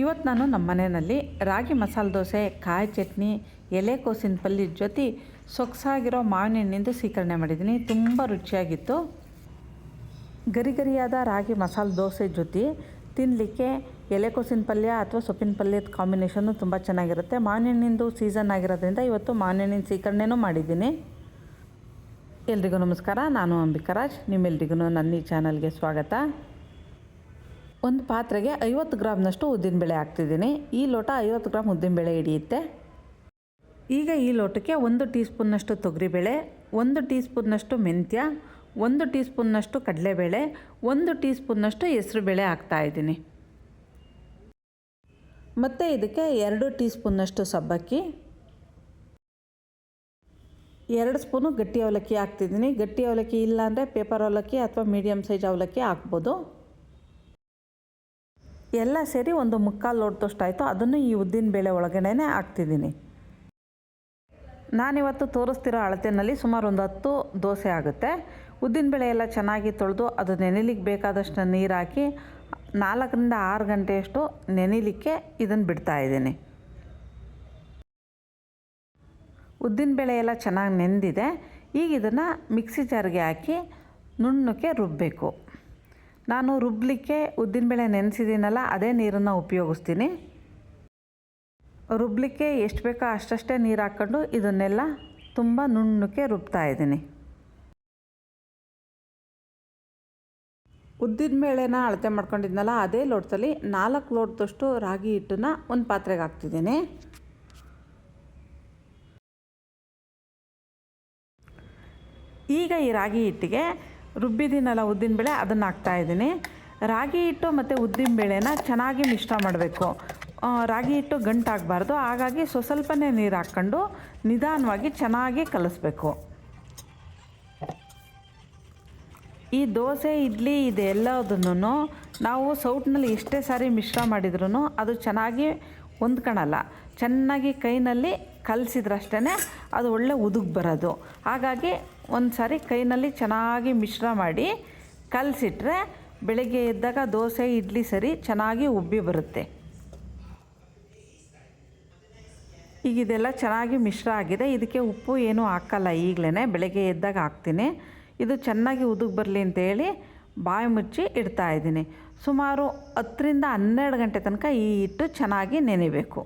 ಇವತ್ತು ನಾನು ನಮ್ಮ ಮನೆಯಲ್ಲಿ ರಾಗಿ ಮಸಾಲೆ ದೋಸೆ, ಕಾಯಿ ಚಟ್ನಿ ಎಲೆಕೋಸಿನ ಪಲ್ಯ ಜೊತೆ ಸೊಗಸಾಗಿರೋ ಮಾವಿನ ಹಣ್ಣಿಂದು ಸ್ವೀಕರಣೆ ಮಾಡಿದ್ದೀನಿ. ತುಂಬ ರುಚಿಯಾಗಿತ್ತು. ಗರಿ ಗರಿಯಾದ ರಾಗಿ ಮಸಾಲೆ ದೋಸೆ ಜೊತೆ ತಿನ್ನಲಿಕ್ಕೆ ಎಲೆಕೋಸಿನ ಪಲ್ಯ ಅಥವಾ ಸೊಪ್ಪಿನ ಪಲ್ಯದ ಕಾಂಬಿನೇಷನ್ನು ತುಂಬ ಚೆನ್ನಾಗಿರುತ್ತೆ. ಮಾವಿನ ಹಣ್ಣಿಂದು ಸೀಸನ್ ಆಗಿರೋದ್ರಿಂದ ಇವತ್ತು ಮಾವಿನ ಸೀಕರಣೆನೂ ಮಾಡಿದ್ದೀನಿ. ಎಲ್ರಿಗೂ ನಮಸ್ಕಾರ. ನಾನು ಅಂಬಿಕರಾಜ್ ನಿಮ್ಮೆಲ್ರಿಗೂ ನನ್ನ ಈ ಚಾನಲ್ಗೆ ಸ್ವಾಗತ. ಒಂದು ಪಾತ್ರೆಗೆ ಐವತ್ತು ಗ್ರಾಮ್ನಷ್ಟು ಉದ್ದಿನಬೇಳೆ ಹಾಕ್ತಿದ್ದೀನಿ. ಈ ಲೋಟ ಐವತ್ತು ಗ್ರಾಮ್ ಉದ್ದಿನಬೇಳೆ ಹಿಡಿಯುತ್ತೆ. ಈಗ ಈ ಲೋಟಕ್ಕೆ ಒಂದು ಟೀ ಸ್ಪೂನ್ನಷ್ಟು ತೊಗರಿಬೇಳೆ, ಒಂದು ಟೀ ಸ್ಪೂನ್ನಷ್ಟು ಮೆಂತ್ಯ, ಒಂದು ಟೀ ಸ್ಪೂನ್ನಷ್ಟು ಕಡಲೆಬೇಳೆ, ಒಂದು ಟೀ ಸ್ಪೂನ್ನಷ್ಟು ಹೆಸರುಬೇಳೆ ಹಾಕ್ತಾಯಿದ್ದೀನಿ ಮತ್ತು ಇದಕ್ಕೆ ಎರಡು ಟೀ ಸ್ಪೂನ್ನಷ್ಟು ಸಬ್ಬಕ್ಕಿ, ಎರಡು ಸ್ಪೂನು ಗಟ್ಟಿ ಅವಲಕ್ಕಿ ಹಾಕ್ತಿದ್ದೀನಿ. ಗಟ್ಟಿ ಅವಲಕ್ಕಿ ಇಲ್ಲಾಂದರೆ ಪೇಪರ್ ಅವಲಕ್ಕಿ ಅಥವಾ ಮೀಡಿಯಮ್ ಸೈಜ್ ಅವಲಕ್ಕಿ ಹಾಕ್ಬೋದು. ಎಲ್ಲ ಸೇರಿ ಒಂದು ಮುಕ್ಕಾಲು ಲೋಟದಷ್ಟು ಆಯಿತು ಅದನ್ನು ಈ ಉದ್ದಿನ ಬೇಳೆ ಒಳಗಡೆನೇ ಹಾಕ್ತಿದ್ದೀನಿ. ನಾನಿವತ್ತು ತೋರಿಸ್ತಿರೋ ಅಳತೆಯಲ್ಲಿ ಸುಮಾರು ಒಂದು ಹತ್ತು ದೋಸೆ ಆಗುತ್ತೆ. ಉದ್ದಿನ ಬೇಳೆ ಎಲ್ಲ ಚೆನ್ನಾಗಿ ತೊಳೆದು ಅದು ನೆನೆಲಿಕ್ಕೆ ಬೇಕಾದಷ್ಟು ನೀರು ಹಾಕಿ ನಾಲ್ಕರಿಂದ ಆರು ಗಂಟೆಯಷ್ಟು ನೆನೆಲಿಕ್ಕೆ ಇದನ್ನು ಬಿಡ್ತಾ ಇದ್ದೀನಿ. ಉದ್ದಿನಬೇಳೆ ಎಲ್ಲ ಚೆನ್ನಾಗಿ ನೆಂದಿದೆ. ಈಗ ಇದನ್ನು ಮಿಕ್ಸಿ ಜಾರ್ಗೆ ಹಾಕಿ ನುಣ್ಣಕ್ಕೆ ರುಬ್ಬಬೇಕು ನಾನು ರುಬ್ಬಲಿಕ್ಕೆ ಉದ್ದಿನಬೇಳೆ ನೆನೆಸಿದ್ದೀನಲ್ಲ, ಅದೇ ನೀರನ್ನು ಉಪಯೋಗಿಸ್ತೀನಿ. ರುಬ್ಬಲಿಕ್ಕೆ ಎಷ್ಟು ಬೇಕೋ ಅಷ್ಟಷ್ಟೇ ನೀರು ಹಾಕ್ಕೊಂಡು ಇದನ್ನೆಲ್ಲ ತುಂಬ ನುಣ್ಣಕ್ಕೆ ರುಬ್ತಾ ಇದ್ದೀನಿ. ಉದ್ದಿನ ಬೇಳೆನ ಅಳತೆ ಮಾಡ್ಕೊಂಡಿದ್ನಲ್ಲ, ಅದೇ ಲೋಟದಲ್ಲಿ ನಾಲ್ಕು ಲೋಟದಷ್ಟು ರಾಗಿ ಹಿಟ್ಟನ್ನು ಒಂದು ಪಾತ್ರೆಗೆ ಹಾಕ್ತಿದ್ದೀನಿ. ಈಗ ಈ ರಾಗಿ ಹಿಟ್ಟಿಗೆ ರುಬ್ಬಿದ್ದೀನಲ್ಲ ಉದ್ದಿನಬೇಳೆ ಅದನ್ನು ಹಾಕ್ತಾಯಿದ್ದೀನಿ ರಾಗಿ ಹಿಟ್ಟು ಮತ್ತು ಉದ್ದಿನಬೇಳೆನ ಚೆನ್ನಾಗಿ ಮಿಶ್ರ ಮಾಡಬೇಕು. ರಾಗಿ ಹಿಟ್ಟು ಗಂಟಾಗಬಾರ್ದು. ಹಾಗಾಗಿ ಸ್ವ ಸ್ವಲ್ಪನೇ ನೀರು ಹಾಕ್ಕೊಂಡು ನಿಧಾನವಾಗಿ ಚೆನ್ನಾಗಿ ಕಲಿಸ್ಬೇಕು. ಈ ದೋಸೆ, ಇಡ್ಲಿ ಇದೆಲ್ಲದನ್ನು ನಾವು ಸೌಟ್ನಲ್ಲಿ ಎಷ್ಟೇ ಸಾರಿ ಮಿಶ್ರ ಮಾಡಿದ್ರೂ ಅದು ಚೆನ್ನಾಗಿ ಹೊಂದ್ಕೊಳಲ್ಲ ಚೆನ್ನಾಗಿ ಕೈನಲ್ಲಿ ಕಲಸಿದ್ರಷ್ಟೇ ಅದು ಒಳ್ಳೆ ಉದುಗ್ ಬರೋದು. ಹಾಗಾಗಿ ಒಂದು ಸಾರಿ ಕೈನಲ್ಲಿ ಚೆನ್ನಾಗಿ ಮಿಶ್ರ ಮಾಡಿ ಕಲಸಿಟ್ರೆ ಬೆಳಗ್ಗೆ ಎದ್ದಾಗ ದೋಸೆ, ಇಡ್ಲಿ ಸರಿ ಚೆನ್ನಾಗಿ ಉಬ್ಬಿ ಬರುತ್ತೆ. ಈಗ ಇದೆಲ್ಲ ಚೆನ್ನಾಗಿ ಮಿಶ್ರ ಆಗಿದೆ. ಇದಕ್ಕೆ ಉಪ್ಪು ಏನೂ ಹಾಕಲ್ಲ. ಈಗಲೇ ಬೆಳಗ್ಗೆ ಎದ್ದಾಗ ಹಾಕ್ತೀನಿ. ಇದು ಚೆನ್ನಾಗಿ ಉದುಗ್ ಬರಲಿ ಅಂತೇಳಿ ಬಾಯಿ ಮುಚ್ಚಿ ಇಡ್ತಾ ಇದ್ದೀನಿ. ಸುಮಾರು ಹತ್ತರಿಂದ ಹನ್ನೆರಡು ಗಂಟೆ ತನಕ ಈ ಹಿಟ್ಟು ಚೆನ್ನಾಗಿ ನೆನೆಬೇಕು.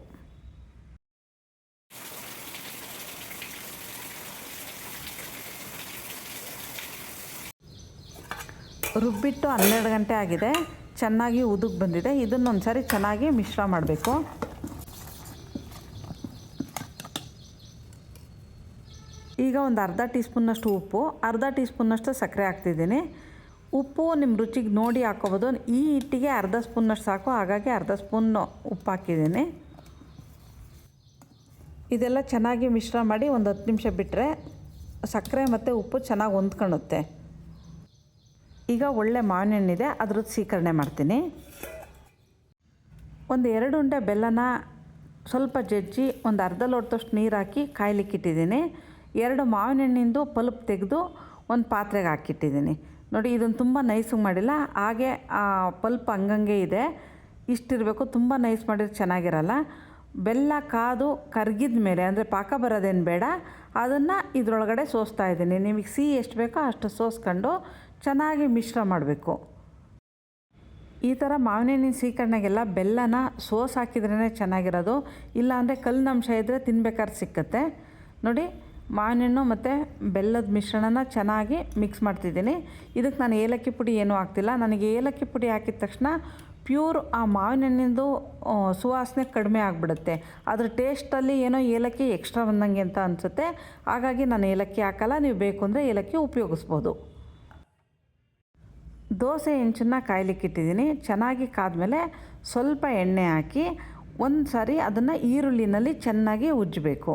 ರುಬ್ಬಿಟ್ಟು ಹನ್ನೆರಡು ಗಂಟೆ ಆಗಿದೆ. ಚೆನ್ನಾಗಿ ಉದುಕ್ ಬಂದಿದೆ. ಇದನ್ನೊಂದು ಸಾರಿ ಚೆನ್ನಾಗಿ ಮಿಶ್ರ ಮಾಡಬೇಕು. ಈಗ ಒಂದು ಅರ್ಧ ಟೀ ಸ್ಪೂನ್ನಷ್ಟು ಉಪ್ಪು, ಅರ್ಧ ಟೀ ಸ್ಪೂನ್ನಷ್ಟು ಸಕ್ಕರೆ ಹಾಕ್ತಿದ್ದೀನಿ. ಉಪ್ಪು ನಿಮ್ಮ ರುಚಿಗೆ ನೋಡಿ ಹಾಕೋಬೋದು. ಈ ಹಿಟ್ಟಿಗೆ ಅರ್ಧ ಸ್ಪೂನ್ನಷ್ಟು ಸಾಕು. ಹಾಗಾಗಿ ಅರ್ಧ ಸ್ಪೂನ್ ಉಪ್ಪು ಹಾಕಿದ್ದೀನಿ. ಇದೆಲ್ಲ ಚೆನ್ನಾಗಿ ಮಿಶ್ರ ಮಾಡಿ ಒಂದು ಹತ್ತು ನಿಮಿಷ ಬಿಟ್ಟರೆ ಸಕ್ಕರೆ ಮತ್ತು ಉಪ್ಪು ಚೆನ್ನಾಗಿ ಹೊಂದ್ಕೊಳ್ಳುತ್ತೆ ಈಗ ಒಳ್ಳೆ ಮಾವಿನ ಹಣ್ಣಿದೆ ಅದ್ರದ್ದು ಸೀಕರಣೆ ಮಾಡ್ತೀನಿ. ಒಂದು ಎರಡು ಉಂಡೆ ಬೆಲ್ಲನ ಸ್ವಲ್ಪ ಜಜ್ಜಿ ಒಂದು ಅರ್ಧ ಲೋಟದಷ್ಟು ನೀರು ಹಾಕಿ ಕಾಯ್ಲಿಕ್ಕಿಟ್ಟಿದ್ದೀನಿ ಎರಡು ಮಾವಿನ ಹಣ್ಣಿಂದು ಪಲ್ಪ್ ತೆಗೆದು ಒಂದು ಪಾತ್ರೆಗೆ ಹಾಕಿಟ್ಟಿದ್ದೀನಿ. ನೋಡಿ, ಇದನ್ನು ತುಂಬ ನೈಸಿಗೆ ಮಾಡಿಲ್ಲ. ಹಾಗೆ ಪಲ್ಪ್ ಹಂಗಂಗೆ ಇದೆ. ಇಷ್ಟಿರಬೇಕು, ತುಂಬ ನೈಸ್ ಮಾಡಿದ್ರೆ ಚೆನ್ನಾಗಿರಲ್ಲ. ಬೆಲ್ಲ ಕಾದು ಕರಗಿದ ಮೇಲೆ, ಅಂದರೆ ಪಾಕ ಬರೋದೇನು ಬೇಡ, ಅದನ್ನು ಇದರೊಳಗಡೆ ಸೋಸ್ತಾ ಇದ್ದೀನಿ. ನಿಮಗೆ ಸಿಹಿ ಎಷ್ಟು ಬೇಕೋ ಅಷ್ಟು ಸೋಸ್ಕೊಂಡು ಚೆನ್ನಾಗಿ ಮಿಶ್ರ ಮಾಡಬೇಕು. ಈ ಥರ ಮಾವಿನ ಹಣ್ಣಿನ ಸ್ವೀಕರಣೆಗೆಲ್ಲ ಬೆಲ್ಲನ ಸೋಸ್ ಹಾಕಿದ್ರೇ ಚೆನ್ನಾಗಿರೋದು. ಇಲ್ಲಾಂದರೆ ಕಲ್ಲಿನಂಶ ಇದ್ದರೆ ತಿನ್ಬೇಕಾದ್ರೆ ಸಿಕ್ಕತ್ತೆ. ನೋಡಿ ಮಾವಿನ ಹಣ್ಣು ಮತ್ತು ಬೆಲ್ಲದ ಮಿಶ್ರಣನ ಚೆನ್ನಾಗಿ ಮಿಕ್ಸ್ ಮಾಡ್ತಿದ್ದೀನಿ. ಇದಕ್ಕೆ ನಾನು ಏಲಕ್ಕಿ ಪುಡಿ ಏನೂ ಹಾಕ್ತಿಲ್ಲ. ನನಗೆ ಏಲಕ್ಕಿ ಪುಡಿ ಹಾಕಿದ ತಕ್ಷಣ ಪ್ಯೂರ್ ಆ ಮಾವಿನ ಹಣ್ಣಿಂದು ಸುವಾಸನೆ ಕಡಿಮೆ ಆಗಿಬಿಡುತ್ತೆ. ಅದ್ರ ಟೇಸ್ಟಲ್ಲಿ ಏನೋ ಏಲಕ್ಕಿ ಎಕ್ಸ್ಟ್ರಾ ಬಂದಂಗೆ ಅಂತ ಅನಿಸುತ್ತೆ. ಹಾಗಾಗಿ ನಾನು ಏಲಕ್ಕಿ ಹಾಕಲ್ಲ, ನೀವು ಬೇಕು ಅಂದರೆ ಏಲಕ್ಕಿ ಉಪಯೋಗಿಸ್ಬೋದು. ದೋಸೆ ಹೆಂಚನ್ನ ಕಾಯ್ಲಿಕ್ಕಿಟ್ಟಿದ್ದೀನಿ ಚೆನ್ನಾಗಿ ಕಾದ್ಮೇಲೆ ಸ್ವಲ್ಪ ಎಣ್ಣೆ ಹಾಕಿ ಒಂದು ಸಾರಿ ಅದನ್ನು ಈರುಳ್ಳಿನಲ್ಲಿ ಚೆನ್ನಾಗಿ ಉಜ್ಜಬೇಕು.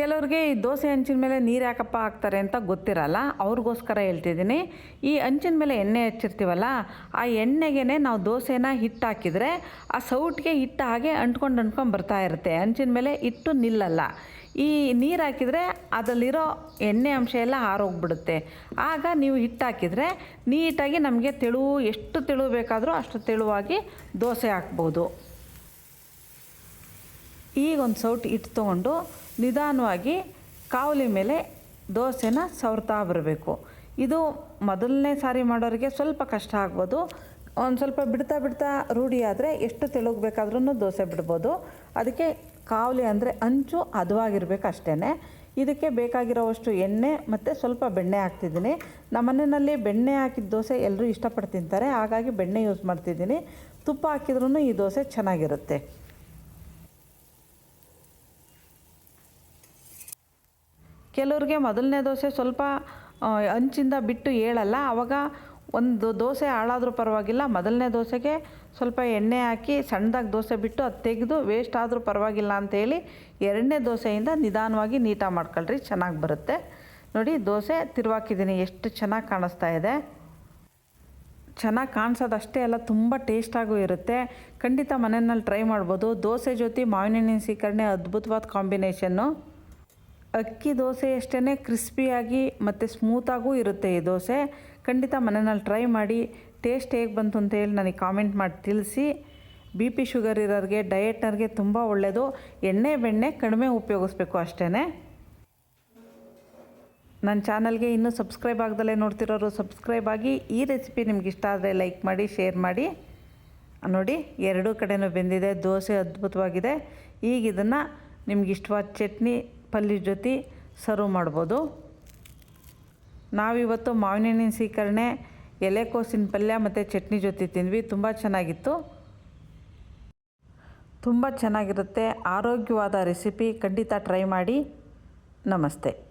ಕೆಲವ್ರಿಗೆ ಈ ದೋಸೆ ಹಂಚಿನ ಮೇಲೆ ನೀರು ಯಾಕಪ್ಪ ಹಾಕ್ತಾರೆ ಅಂತ ಗೊತ್ತಿರಲ್ಲ, ಅವ್ರಿಗೋಸ್ಕರ ಹೇಳ್ತಿದ್ದೀನಿ. ಈ ಹಂಚಿನ ಮೇಲೆ ಎಣ್ಣೆ ಹಚ್ಚಿರ್ತೀವಲ್ಲ, ಆ ಎಣ್ಣೆಗೆ ನಾವು ದೋಸೆನ ಹಿಟ್ಟು ಹಾಕಿದರೆ ಆ ಸೌಟ್ಗೆ ಹಿಟ್ಟು ಹಾಗೆ ಅಂಟ್ಕೊಂಡು ಅಂಟ್ಕೊಂಡು ಬರ್ತಾ ಇರುತ್ತೆ. ಹಂಚಿನ ಮೇಲೆ ಹಿಟ್ಟು ನಿಲ್ಲಲ್ಲ. ಈ ನೀರು ಹಾಕಿದರೆ ಅದರಲ್ಲಿರೋ ಎಣ್ಣೆ ಅಂಶ ಎಲ್ಲ ಹಾರೋಗ್ಬಿಡುತ್ತೆ. ಆಗ ನೀವು ಹಿಟ್ಟು ಹಾಕಿದರೆ ನೀಟಾಗಿ ನಮಗೆ ತೆಳು, ಎಷ್ಟು ತೆಳು ಬೇಕಾದರೂ ಅಷ್ಟು ತೆಳುವಾಗಿ ದೋಸೆ ಹಾಕ್ಬೋದು. ಈಗ ಒಂದು ಸೌಟ್ ಹಿಟ್ಟು ತೊಗೊಂಡು ನಿಧಾನವಾಗಿ ಕಾವಲಿ ಮೇಲೆ ದೋಸೆನ ಸವರ್ತಾ ಬರಬೇಕು. ಇದು ಮೊದಲನೇ ಸಾರಿ ಮಾಡೋರಿಗೆ ಸ್ವಲ್ಪ ಕಷ್ಟ ಆಗ್ಬೋದು. ಒಂದು ಸ್ವಲ್ಪ ಬಿಡ್ತಾ ಬಿಡ್ತಾ ರೂಢಿಯಾದರೆ ಎಷ್ಟು ತೆಳುಗ್ ಬೇಕಾದ್ರೂ ದೋಸೆ ಬಿಡ್ಬೋದು. ಅದಕ್ಕೆ ಕಾವಲಿ ಅಂದರೆ ಅಂಚು ಹದವಾಗಿರ್ಬೇಕು ಅಷ್ಟೇ ಇದಕ್ಕೆ ಬೇಕಾಗಿರೋವಷ್ಟು ಎಣ್ಣೆ ಮತ್ತು ಸ್ವಲ್ಪ ಬೆಣ್ಣೆ ಹಾಕ್ತಿದ್ದೀನಿ. ನಮ್ಮ ಮನೆಯಲ್ಲಿ ಬೆಣ್ಣೆ ಹಾಕಿದ ದೋಸೆ ಎಲ್ಲರೂ ಇಷ್ಟಪಟ್ಟು ತಿಂತಾರೆ. ಹಾಗಾಗಿ ಬೆಣ್ಣೆ ಯೂಸ್ ಮಾಡ್ತಿದ್ದೀನಿ. ತುಪ್ಪ ಹಾಕಿದ್ರೂ ಈ ದೋಸೆ ಚೆನ್ನಾಗಿರುತ್ತೆ. ಕೆಲವ್ರಿಗೆ ಮೊದಲನೇ ದೋಸೆ ಸ್ವಲ್ಪ ಅಂಚಿಂದ ಬಿಟ್ಟು ಏಳಲ್ಲ. ಆವಾಗ ಒಂದು ದೋಸೆ ಹಾಳಾದರೂ ಪರವಾಗಿಲ್ಲ. ಮೊದಲನೇ ದೋಸೆಗೆ ಸ್ವಲ್ಪ ಎಣ್ಣೆ ಹಾಕಿ ಸಣ್ಣದಾಗಿ ದೋಸೆ ಬಿಟ್ಟು ಅದು ತೆಗೆದು ವೇಸ್ಟ್ ಆದರೂ ಪರವಾಗಿಲ್ಲ ಅಂತೇಳಿ ಎರಡನೇ ದೋಸೆಯಿಂದ ನಿಧಾನವಾಗಿ ನೀಟಾಗಿ ಮಾಡ್ಕೊಳ್ರಿ, ಚೆನ್ನಾಗಿ ಬರುತ್ತೆ. ನೋಡಿ, ದೋಸೆ ತಿರುವಾಕಿದ್ದೀನಿ. ಎಷ್ಟು ಚೆನ್ನಾಗಿ ಕಾಣಿಸ್ತಾ ಇದೆ. ಚೆನ್ನಾಗಿ ಕಾಣಿಸೋದಷ್ಟೇ ಅಲ್ಲ, ತುಂಬ ಟೇಸ್ಟಾಗೂ ಇರುತ್ತೆ. ಖಂಡಿತ ಮನೆಯಲ್ಲಿ ಟ್ರೈ ಮಾಡ್ಬೋದು. ದೋಸೆ ಜೊತೆ ಮಾವಿನ ಹಣ್ಣಿನ ಸೀಕರಣೆ ಅದ್ಭುತವಾದ ಕಾಂಬಿನೇಷನ್ನು. ಅಕ್ಕಿ ದೋಸೆ ಅಷ್ಟೇ ಕ್ರಿಸ್ಪಿಯಾಗಿ ಮತ್ತು ಸ್ಮೂತಾಗೂ ಇರುತ್ತೆ ಈ ದೋಸೆ. ಖಂಡಿತ ಮನೆಯಲ್ಲಿ ಟ್ರೈ ಮಾಡಿ, ಟೇಸ್ಟ್ ಹೇಗೆ ಬಂತು ಅಂತ ಹೇಳಿ ನನಗೆ ಕಾಮೆಂಟ್ ಮಾಡಿ ತಿಳಿಸಿ. ಬಿ ಪಿ ಶುಗರ್ ಇರೋರಿಗೆ, ಡಯಟ್ನರ್ಗೆ ತುಂಬ ಒಳ್ಳೆಯದು ಎಣ್ಣೆ, ಬೆಣ್ಣೆ ಕಡಿಮೆ ಉಪಯೋಗಿಸ್ಬೇಕು ಅಷ್ಟೇ ನನ್ನ ಚಾನಲ್ಗೆ ಇನ್ನೂ ಸಬ್ಸ್ಕ್ರೈಬ್ ಆಗದಲ್ಲೇ ನೋಡ್ತಿರೋರು, ಸಬ್ಸ್ಕ್ರೈಬ್ ಆಗಿ ಈ ರೆಸಿಪಿ ನಿಮ್ಗೆ ಇಷ್ಟ ಆದರೆ ಲೈಕ್ ಮಾಡಿ, ಶೇರ್ ಮಾಡಿ. ನೋಡಿ, ಎರಡೂ ಕಡೆನೂ ಬೆಂದಿದೆ, ದೋಸೆ ಅದ್ಭುತವಾಗಿದೆ. ಈಗ ಇದನ್ನು ನಿಮ್ಗೆ ಇಷ್ಟವಾದ ಚಟ್ನಿ ಪಲ್ಯ ಜೊತೆ ಸರ್ವ್ ಮಾಡ್ಬೋದು. ನಾವಿವತ್ತು ಮಾವಿನ ಹಣ್ಣಿನ ಸೀಕರಣೆ ಎಲೆಕೋಸಿನ ಪಲ್ಯ ಮತ್ತು ಚಟ್ನಿ ಜೊತೆ ತಿಂದ್ವಿ. ತುಂಬ ಚೆನ್ನಾಗಿತ್ತು. ತುಂಬ ಚೆನ್ನಾಗಿರುತ್ತೆ. ಆರೋಗ್ಯವಾದ ರೆಸಿಪಿ ಖಂಡಿತ ಟ್ರೈ ಮಾಡಿ. ನಮಸ್ತೆ.